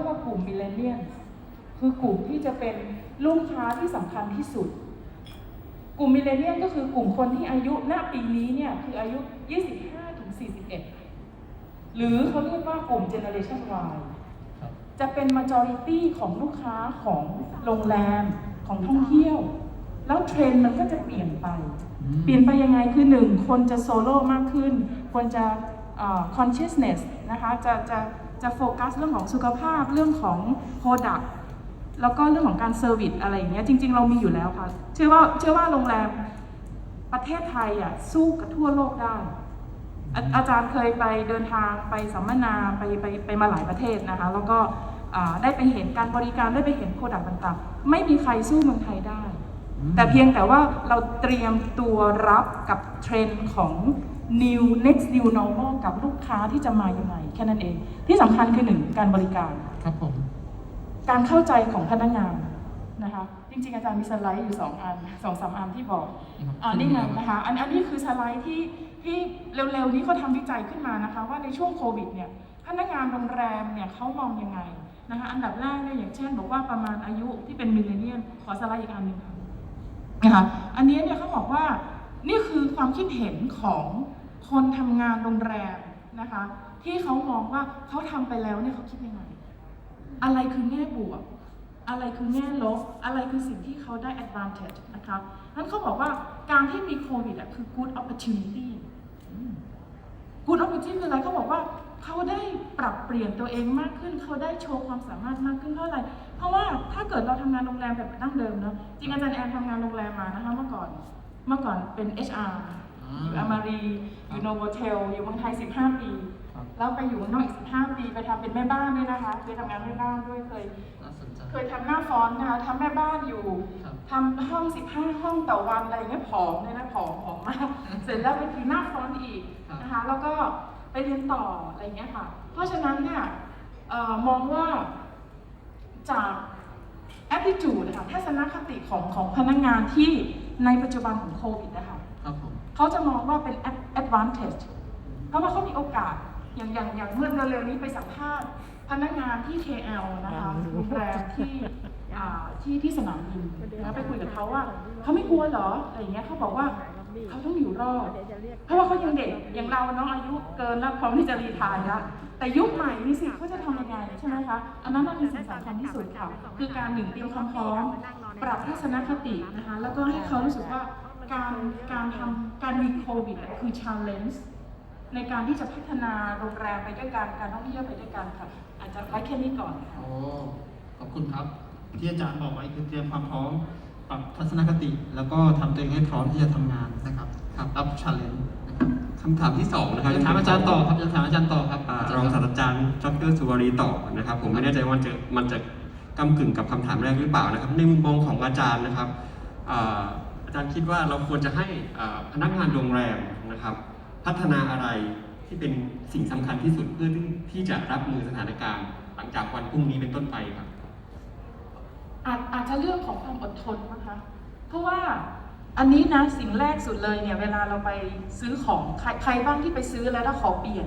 รียกว่ากลุ่มมิเลเนียนคือกลุ่มที่จะเป็นลูกค้าที่สำคัญที่สุด กลุ่มมิเลเนียนก็คือกลุ่มคนที่อายุณปีนี้เนี่ยคืออายุ 25ถึง41 หรือเขาเรียกว่ากลุ่ม Generation Y ครับจะเป็น majority ของลูกค้าของโรงแรมของท่องเที่ยว แล้วเทรนด์มันก็จะเปลี่ยนไปอืมเปลี่ยนไปยังไงคือหนึ่งคนจะโซโล่มากขึ้น คนจะเอ่อ consciousness นะคะจะจะ จะโฟกัสเรื่องของสุขภาพเรื่องของ product แล้วก็เรื่องของการเซอร์วิสอะไรอย่างเงี้ยจริง ๆ เรามีอยู่แล้วค่ะเชื่อว่าเชื่อว่าโรงแรมประเทศไทยอะสู้กับทั่วโลกได้อาอาจารย์เคยไปเดินทางไปสัมมนาไปไปไปมาหลายประเทศนะคะ แล้วก็ได้ไปเห็นการบริการได้ไปเห็นโปรดักต์ต่างๆ ไม่มีใครสู้เมืองไทยได้ แต่เพียงแต่ว่าเราเตรียมตัวรับกับเทรนด์ของ new next new normal กับลูกค้าที่จะมายังไงแค่นั้นเอง ที่สำคัญคือหนึ่งการบริการ ครับผม การเข้าใจของพนักงานนะคะ จริงๆ อาจารย์มีสไลด์อยู่สองอันสองสามอันที่บอกอ่านี่ไงนะคะ อันอันนี้คือสไลด์ที่ที่เร็วๆ นี้เขาทำวิจัยขึ้นมานะคะ ว่าในช่วงโควิดเนี่ยพนักงานโรงแรมเนี่ยเขามองยังไงนะคะ อันดับแรกเนี่ยอย่างเช่น บอกว่าประมาณอายุที่เป็นมิลเลนเนียนขอสไลด์อีกอันหนึ่งค่ะนะคะอันนี้เนี่ยเขาบอกว่านี่คือความคิดเห็นของ คนทำงานโรงแรมนะคะ ที่เขามองว่าเขาทำไปแล้วเนี่ยเขาคิดยังไง อะไรคือแง่บวก อะไรคือแง่ลบ อะไรคือสิ่งที่เขาได้ advantage นะคะนั้นเขาบอกว่าการที่มีโควิดอะคือ good opportunity good opportunity คืออะไรเขาบอกว่าเขาได้ปรับเปลี่ยนตัวเองมากขึ้น เขาได้โชว์ความสามารถมากขึ้นเพราะอะไร เพราะว่าถ้าเกิดเราทำงานโรงแรมแบบดั้งเดิมเนอะจริงอาจารย์แอนทำงานโรงแรมมานะคะเมื่อก่อน เมื่อก่อนเป็น HR อยู่อามารีอยู่โนโวเทลอยู่เมืองไทย 15 ปี ครับแล้วไปอยู่เมืองนอกอีก 15 ปีไปทำเป็นแม่บ้านด้วยนะคะเคยทำงานแม่บ้านด้วยเคย น่าสนใจเคยทำหน้าฟอนต์นะคะทำแม่บ้านอยู่ ครับ ทำห้อง 15 ห้องต่อวันอะไรอย่างเงี้ยผอมเลยนะผอมผอมมาก เสร็จแล้วไปถือหน้าฟอนต์อีกครับ นะคะ แล้วก็ไปเรียนต่ออะไรอย่างเงี้ยค่ะ เพราะฉะนั้นเนี่ยเอ่อมองว่าจาก attitude นะคะทัศนคติของของพนักงานที่ในปัจจุบันของโควิดนะคะครับผม เขาจะมองว่าเป็น ad- advantage เพราะว่าเขามีโอกาสอย่างอย่างอย่างเมื่อเร็วๆนี้ไปสัมภาษณ์พนักงานที่ KL นะคะโรงแรมที่อ่าที่ที่สนามบินนะไปคุยกับเขาว่าเขาไม่กลัวเหรออะไรอย่างเงี้ยเขาบอกว่าเขาต้องอยู่รอดเพราะว่าเขายังเด็กอย่างเราเนาะอายุเกินแล้วพร้อมที่จะรีไทายแล้วแต่ยุคใหม่นี่สิเขาจะทำยังไงใช่ไหมคะอันนั้นน่ะคือสิ่งสำคัญที่สุดค่ะคือการหนึ่งเตรียมความพร้อมปรับทัศนคตินะคะแล้วก็ให้เขารู้สึกว่า การการทำการมีโควิดอะคือ challenge ในการที่จะพัฒนาโรงแรมไปด้วยกันการท่องเที่ยวไปด้วยกันค่ะ อาจจะไว้แค่นี้ก่อนค่ะ โอ้ขอบคุณครับ ที่อาจารย์บอกไว้คือเตรียมความพร้อมปรับทัศนคติ แล้วก็ทำตัวเองให้พร้อมที่จะทำงานนะครับครับรับชาเลนจ์นะครับคำถามที่สองนะครับจะถามอาจารย์ต่อครับจะถามอาจารย์ต่อครับอ่ารองศาสตราจารย์ดรสุวารีต่อนะครับ ผมไม่แน่ใจว่ามันจะมันจะกำกึ่งกับคำถามแรกหรือเปล่านะครับ ในมุมมองของอาจารย์นะครับอ่า อาจารย์คิดว่าเราควรจะให้พนักงานโรงแรมนะครับ พัฒนาอะไรที่เป็นสิ่งสำคัญที่สุดเพื่อที่ที่จะรับมือสถานการณ์ หลังจากวันพรุ่งนี้เป็นต้นไปครับอาจอาจจะเรื่องของความอดทนนะคะ เพราะว่าอันนี้นะสิ่งแรกสุดเลยเนี่ยเวลาเราไปซื้อของใครใครบ้างที่ไปซื้อแล้วถ้าขอเปลี่ยน